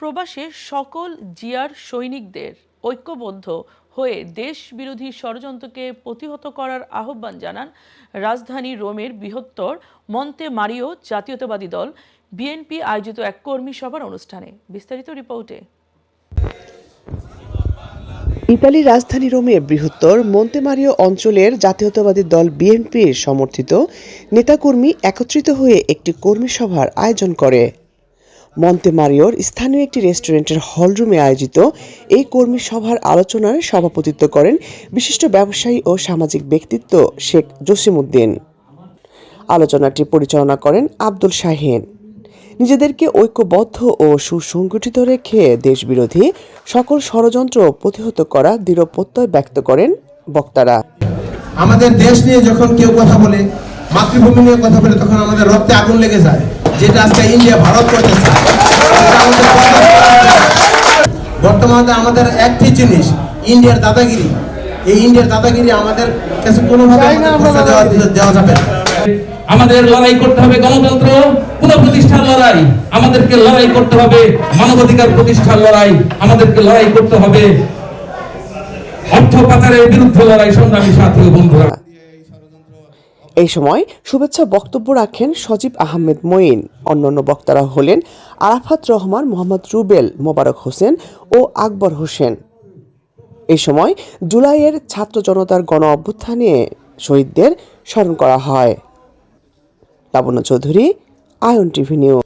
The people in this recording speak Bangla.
প্রবাসে সকল জিয়ার সৈনিকদের ঐক্যবদ্ধ হয়ে দেশ বিরোধী ষড়যন্ত্রকে প্রতিহত করার আহ্বান জানান রাজধানী রোমের বৃহত্তর মন্তে মারিও জাতীয়তাবাদী দল। বিএনপি আয়োজিত এক কর্মী সভার অনুষ্ঠানে বিস্তারিত রিপোর্টে। ইতালির রাজধানী রোমে বৃহত্তর মন্তেমারিও অঞ্চলের জাতীয়তাবাদী দল বিএনপির সমর্থিত নেতাকর্মী একত্রিত হয়ে একটি কর্মী সভার আয়োজন করে। মন্তেমারিওর স্থানীয় একটি রেস্টুরেন্টের হলরুমে আয়োজিত এই কর্মী সভার আলোচনায় সভাপতিত্ব করেন বিশিষ্ট ব্যবসায়ী ও সামাজিক ব্যক্তিত্ব শেখ জসিমউদ্দিন। আলোচনাটি পরিচালনা করেন আব্দুল শাহিন। নিজেদেরকে ঐক্যবদ্ধ ও সুসংগঠিত রেখে দেশবিরোধী সকল ষড়যন্ত্র প্রতিহত করা দৃঢ় প্রত্যয় ব্যক্ত করেন বক্তারা। আমাদের দেশ নিয়ে যখন কেউ কথা বলে, মাতৃভূমি নিয়ে কথা বলে, তখন আমাদের রক্তে আগুন লেগে যায়। যেটা আজকে ইন্ডিয়া ভারত করতে আমাদের বর্তমানে আমাদের একটি জিনিস ইন্ডিয়ার দাদাগিরি। এই ইন্ডিয়ার দাদাগিরি আমাদের কাছে কোনোভাবে আমাদের দেওয়া দেওয়া যাবে না। আমাদের লড়াই করতে হবে গণতন্ত্র পুনঃপ্রতিষ্ঠার লড়াই। আমাদেরকে লড়াই করতে হবে মানবাধিকার প্রতিষ্ঠার লড়াই। আমাদেরকে লড়াই করতে হবে অর্থ পাচারের বিরুদ্ধে লড়াই সংগ্রামী সাথী বন্ধুরা। এই সময় শুভেচ্ছা বক্তব্য রাখেন সজীব আহমেদ মঈন। অন্যান্য বক্তারা হলেন আরাফাত রহমান, মোহাম্মদ রুবেল মোবারক হোসেন ও আকবর হোসেন। এই সময় জুলাইয়ের ছাত্র জনতার গণ অভ্যুত্থানে শহীদদের স্মরণ করা হয়। Labonno Chowdhury, Ayon TV news.